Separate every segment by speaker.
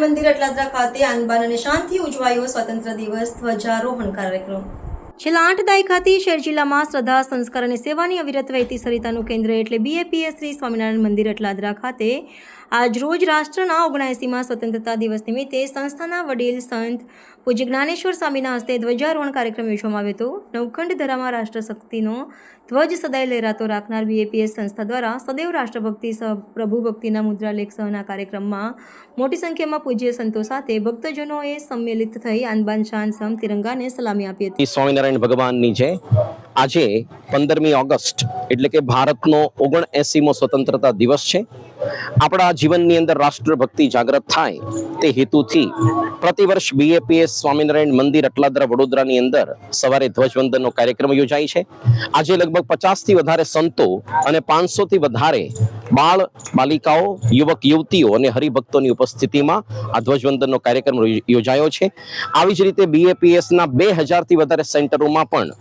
Speaker 1: મંદિર અટલાદરા ખાતે આનબાન અને શાંતિ ઉજવાયો સ્વતંત્ર દિવસ ધ્વજારોહણ કાર્યક્રમ. છેલ્લા આઠ દાયકાથી શહેર જિલ્લામાં શ્રદ્ધા, સંસ્કાર અને સેવાની અવિરત વહેતી સરિતાનું કેન્દ્ર એટલે બીએપીએસ શ્રી સ્વામિનારાયણ મંદિર અટલાદરા ખાતે આજ રોજ રાષ્ટ્રના ઓગણએંસીમાં સ્વતંત્રતા દિવસ નિમિત્તે સંસ્થાના વડીલ, સંત પૂજ્ય જ્ઞાનેશ્વર સ્વામીના હસ્તે ધ્વજારોહણ કાર્યક્રમ યોજવામાં આવ્યો હતો. નવખંડ ધરામાં રાષ્ટ્રશક્તિનો ધ્વજ સદાય લહેરાતો રાખનાર બીએપીએસ સંસ્થા દ્વારા સદૈવ રાષ્ટ્રભક્તિ સહ પ્રભુ ભક્તિના મુદ્રાલેખ સહના કાર્યક્રમમાં મોટી સંખ્યામાં પૂજ્ય સંતો સાથે ભક્તજનોએ સંમેલિત થઈ આનબાન શાન સમ તિરંગાને સલામી આપી હતી.
Speaker 2: સ્વામિનારાયણ ભગવાનની છે આજે પંદરમી ઓગસ્ટ, એટલે કે ભારતનો ઓગણ એસીમો સ્વતંત્રતા દિવસ છે. આપણા જીવનની અંદર રાષ્ટ્રભક્તિ જાગૃત થાય તે હેતુથી પ્રતિવર્ષ બીએપીએસ સ્વામિનારાયણ મંદિર અટલાદરા વડોદરાની અંદર સવારે ધ્વજવંદનનો કાર્યક્રમ યોજાય છે. આજે લગભગ પચાસથી વધારે સંતો અને પાંચસોથી વધારે બાળ બાલિકાઓ, યુવક, યુવતીઓ અને હરિભક્તોની ઉપસ્થિતિમાં આ ધ્વજવંદનનો કાર્યક્રમ યોજાયો છે. આવી જ રીતે બીએપીએસના બે હજારથી વધારે સેન્ટરોમાં પણ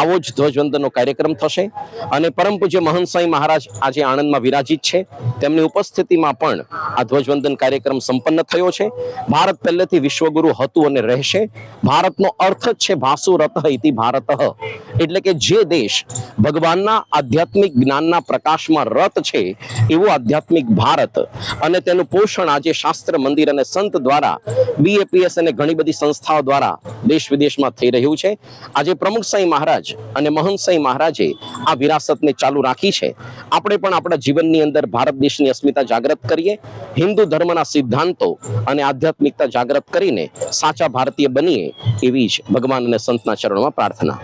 Speaker 2: આવો જ ધ્વજવંદનનો કાર્યક્રમ થશે. અને પરમ પૂજ્ય મહંત સાંઈ મહારાજ આજે આણંદમાં વિરાજિત છે. તેમની ઉપસ્થિતિમાં પણ આ ધ્વજવંદન કાર્યક્રમ સંપન્ન થયો છે. ભારત પહેલેથી વિશ્વગુરુ હતું અને રહેશે. ભારતનો અર્થ જ છે ભાસુરત ઇતિ ભારત. એટલે કે જે દેશ ભગવાનના આધ્યાત્મિક જ્ઞાનના પ્રકાશમાં રત છે, એવું આધ્યાત્મિક ભારત. અને તેનું પોષણ આજે શાસ્ત્ર, મંદિર અને સંત દ્વારા બીએપીએસ અને ઘણી બધી સંસ્થાઓ દ્વારા દેશ વિદેશમાં થઈ રહ્યું છે. આજે પ્રમુખ સાંઈ મહારાજ અને મહંત મહારાજે આ વિરાસતને ચાલુ રાખી છે. આપણે પણ આપણા જીવનની અંદર ભારત દેશની અસ્મિતા જાગૃત કરીએ, હિન્દુ ધર્મના સિદ્ધાંતો અને આધ્યાત્મિકતા જાગૃત કરીને સાચા ભારતીય બનીએ એવી જ ભગવાન અને સંતના ચરણમાં પ્રાર્થના.